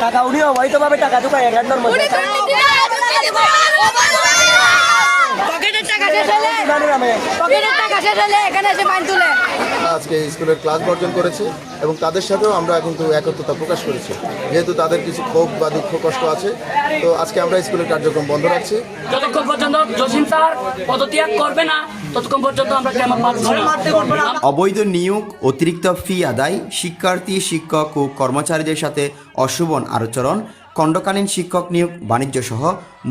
টাকা উনি ভাবে টাকা ঢুকাই এখানটার মধ্যে পকেটের টাকা শেষ হলে? পকেটের টাকা শেষ হলে এখানে এসে ফাইন তুলে। আজকে স্কুলের ক্লাস বর্জন করেছে এবং তাদের সাথেও আমরা কিন্তু একত্রতা প্রকাশ করেছি। যেহেতু তাদের কিছু ক্ষোভ বা দুঃখ কষ্ট আছে তো আজকে আমরা স্কুলের কার্যক্রম বন্ধ রাখছি। যতক্ষণ পর্যন্ত জসিম স্যার পদত্যাগ করবে না ততক্ষণ পর্যন্ত আমরা না। অবৈধ নিয়োগ অতিরিক্ত ফি আদায় শিক্ষার্থী শিক্ষক ও কর্মচারীদের সাথে অশুভন আচরণ খণ্ডকালীন শিক্ষক নিয়োগ বাণিজ্য সহ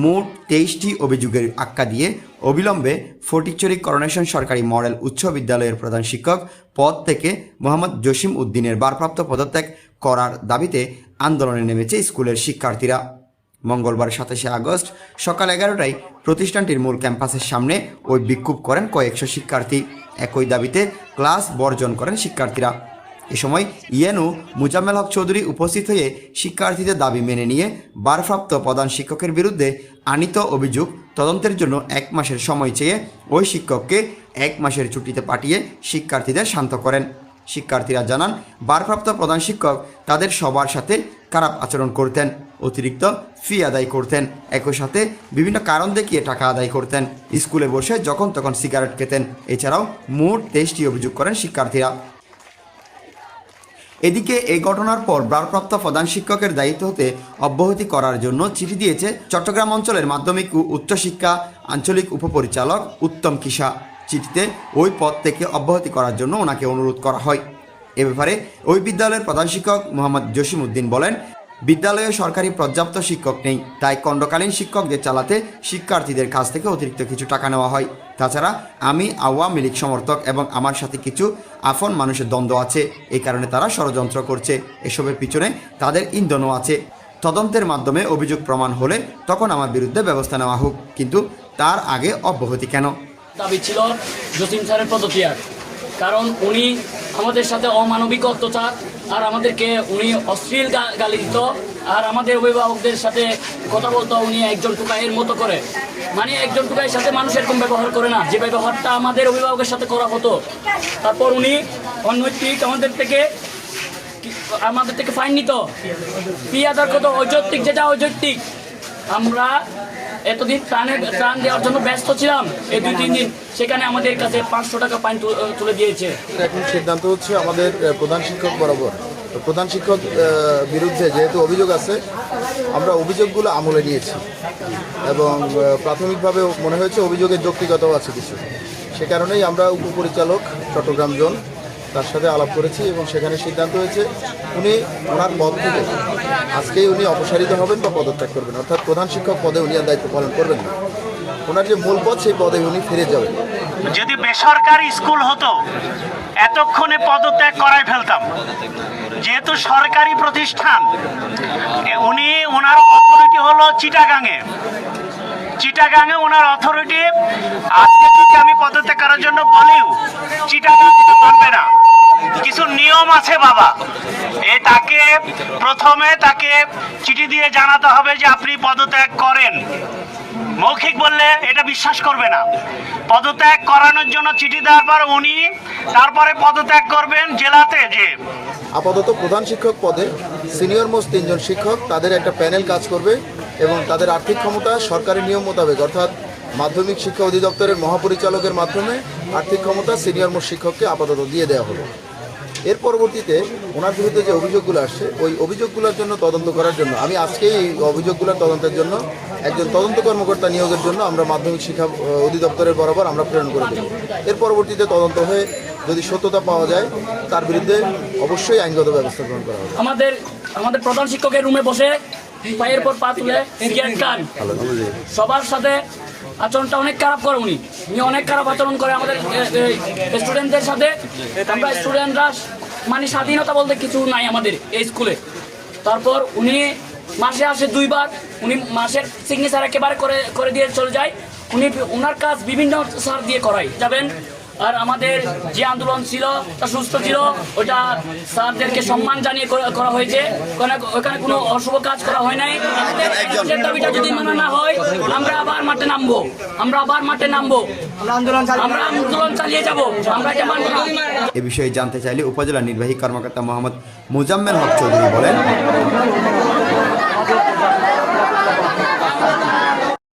মোট তেইশটি অভিযোগের আক্কা দিয়ে অবিলম্বে ফটিকচুরি করোনেশন সরকারি মডেল উচ্চ বিদ্যালয়ের প্রধান শিক্ষক পদ থেকে মোহাম্মদ জসিম উদ্দিনের ভারপ্রাপ্ত পদত্যাগ করার দাবিতে আন্দোলনে নেমেছে স্কুলের শিক্ষার্থীরা। মঙ্গলবার সাতাশে আগস্ট সকাল এগারোটায় প্রতিষ্ঠানটির মূল ক্যাম্পাসের সামনে ওই বিক্ষোভ করেন কয়েকশো শিক্ষার্থী। একই দাবিতে ক্লাস বর্জন করেন শিক্ষার্থীরা। এ সময় ইয়েনু মুজাম্মেল হক চৌধুরী উপস্থিত হয়ে শিক্ষার্থীদের দাবি মেনে নিয়ে বারপ্রাপ্ত প্রধান শিক্ষকের বিরুদ্ধে আনিত অভিযোগ তদন্তের জন্য এক মাসের সময় চেয়ে ওই শিক্ষককে এক মাসের ছুটিতে পাঠিয়ে শিক্ষার্থীদের শান্ত করেন। শিক্ষার্থীরা জানান বারপ্রাপ্ত প্রধান শিক্ষক তাদের সবার সাথে খারাপ আচরণ করতেন, অতিরিক্ত ফি আদায় করতেন, একই সাথে বিভিন্ন কারণ দেখিয়ে টাকা আদায় করতেন, স্কুলে বসে যখন তখন সিগারেট খেতেন। এছাড়াও মোট তেইশটি অভিযোগ করেন শিক্ষার্থীরা। এদিকে এই ঘটনার পর ভারপ্রাপ্ত প্রধান শিক্ষকের দায়িত্ব হতে অব্যাহতি করার জন্য চিঠি দিয়েছে চট্টগ্রাম অঞ্চলের মাধ্যমিক ও উচ্চশিক্ষা আঞ্চলিক উপপরিচালক উত্তম কিসা চিঠিতে ওই পদ থেকে অব্যাহতি করার জন্য ওনাকে অনুরোধ করা হয়। এ ব্যাপারে ওই বিদ্যালয়ের প্রধান শিক্ষক মোহাম্মদ জসিম উদ্দিন বলেন বিদ্যালয়ে সরকারি পর্যাপ্ত শিক্ষক নেই, তাই খণ্ডকালীন শিক্ষকদের চালাতে শিক্ষার্থীদের কাছ থেকে অতিরিক্ত কিছু টাকা নেওয়া হয়। তাছাড়া আমি আওয়ামী লীগ সমর্থক এবং আমার সাথে কিছু আফন মানুষের দ্বন্দ্ব আছে, এই কারণে তারা ষড়যন্ত্র করছে। এসবের পিছনে তাদের ইন্ধনও আছে। তদন্তের মাধ্যমে অভিযোগ প্রমাণ হলে তখন আমার বিরুদ্ধে ব্যবস্থা নেওয়া হোক, কিন্তু তার আগে অব্যাহতি কেন? দাবি ছিল জসিম স্যারের পদত্যাগ, কারণ উনি আমাদের সাথে অমানবিক অত্যাচার আর আমাদেরকে উনি অশ্লীল গালি দিত। আর আমাদের অভিভাবকদের সাথে কথা বলতো, উনি একজন টুকাইয়ের মতো করে। মানে একজন টুকাইয়ের সাথে মানুষ এরকম ব্যবহার করে না। যে ব্যবহারটা আমাদের অভিভাবকের সাথে করা হতো। তারপর উনি অনৈতিক আমাদের থেকে আমাদের থেকে ফাইন নিত। আদার কত অযৌক্তিক যেটা অযৌক্তিক। আমরা এতদিন ত্রাণের ত্রাণ দেওয়ার জন্য ব্যস্ত ছিলাম এই দুই, তিন দিন। সেখানে আমাদের কাছে পাঁচশো টাকা তু- তুলে দিয়েছে। এখন সিদ্ধান্ত হচ্ছে আমাদের প্রধান শিক্ষক বরাবর। প্রধান শিক্ষক বিরুদ্ধে যেহেতু অভিযোগ আছে, আমরা অভিযোগগুলো আমলে নিয়েছি। এবং প্রাথমিকভাবে মনে হয়েছে অভিযোগের যৌক্তিকতাও আছে কিছু। সে কারণেই আমরা উপপরিচালক চট্টগ্রাম জোন তার সাথে আলাপ করেছি এবং সেখানে সিদ্ধান্ত হয়েছে উনি ওনার পদ থেকে আজকেই উনি অপসারিত হবেন বা পদত্যাগ করবেন। অর্থাৎ প্রধান শিক্ষক পদে উনি আর দায়িত্ব পালন করবেন না। ওনার যে মূল পদ, সেই পদে উনি ফিরে যাবেন। যদি বেসরকারি স্কুল হতো, এতক্ষণে পদত্যাগ করাই ফেলতাম। যেহেতু সরকারি প্রতিষ্ঠান উনি ওনার অথরিটি হলো চিটাগাঙে। চিটাগাঙে ওনার অথরিটি আজকে যদি আমি পদত্যাগ করার জন্য বলিও। চিটাগাং না। কিছু নিয়ম আছে বাবা। এ তাকে প্রথমে তাকে চিঠি দিয়ে জানাতে হবে যে আপনি পদত্যাগ করেন। মৌখিক বললে এটা বিশ্বাস করবে না। পদত্যাগ করানোর জন্য চিঠি দেওয়ার পর উনি তারপরে পদত্যাগ করবেন জেলাতে যে আপাতত প্রধান শিক্ষক পদে সিনিয়র মোস্ট তিনজন শিক্ষক, তাদের একটা প্যানেল কাজ করবে এবং তাদের আর্থিক ক্ষমতা সরকারি নিয়ম মোতাবেক, অর্থাৎ মাধ্যমিক শিক্ষা অধিদপ্তরের মহাপরিচালকের মাধ্যমে আর্থিক ক্ষমতা সিনিয়র মোস্ট শিক্ষককে আপাতত দিয়ে দেওয়া হলো। এর পরবর্তীতে ওনার বিরুদ্ধে যে অভিযোগগুলো আসছে, ওই অভিযোগগুলোর জন্য তদন্ত করার জন্য, আমি আজকেই এই অভিযোগগুলোর তদন্তের জন্য একজন তদন্ত কর্মকর্তা নিয়োগের জন্য আমরা মাধ্যমিক শিক্ষা অধিদপ্তরের বরাবর আমরা প্রেরণ করে দেব। এর পরবর্তীতে তদন্ত হয়ে যদি সত্যতা পাওয়া যায়, তার বিরুদ্ধে অবশ্যই আইনগত ব্যবস্থা গ্রহণ করা হবে। আমাদের আমাদের প্রধান শিক্ষকের রুমে বসে পায়ের পর পা তুলে সিগারেট খান সবার সাথে আচরণটা অনেক খারাপ করে উনি। উনি অনেক খারাপ আচরণ করে আমাদের স্টুডেন্টদের সাথে। আমরা স্টুডেন্টরা মানে স্বাধীনতা বলতে কিছু নাই আমাদের এই স্কুলে তারপর উনি মাসে আসে দুইবার উনি মাসের সিগনেচার একেবারে করে করে দিয়ে চলে যায়। উনি ওনার কাজ বিভিন্ন সার দিয়ে করায়। যাবেন আর আমাদের যে আন্দোলন ছিল তা সুস্থ ছিল। ওটা স্যারদেরকে সম্মান জানিয়ে করা- করা হয়েছে। ওখানে- ওখানে কোনো অশুভ কাজ করা হয় নাই। দাবিটা যদি মানা না হয় আমরা আবার মাঠে নামবো। আমরা আবার মাঠে নামবো। আমরা আন্দোলন চালিয়ে যাব। আমরা এটা মানব না। এ বিষয়ে জানতে চাইলে উপজেলা নির্বাহী কর্মকর্তা মোহাম্মদ মুজাম্মেল হক চৌধুরী বলেন।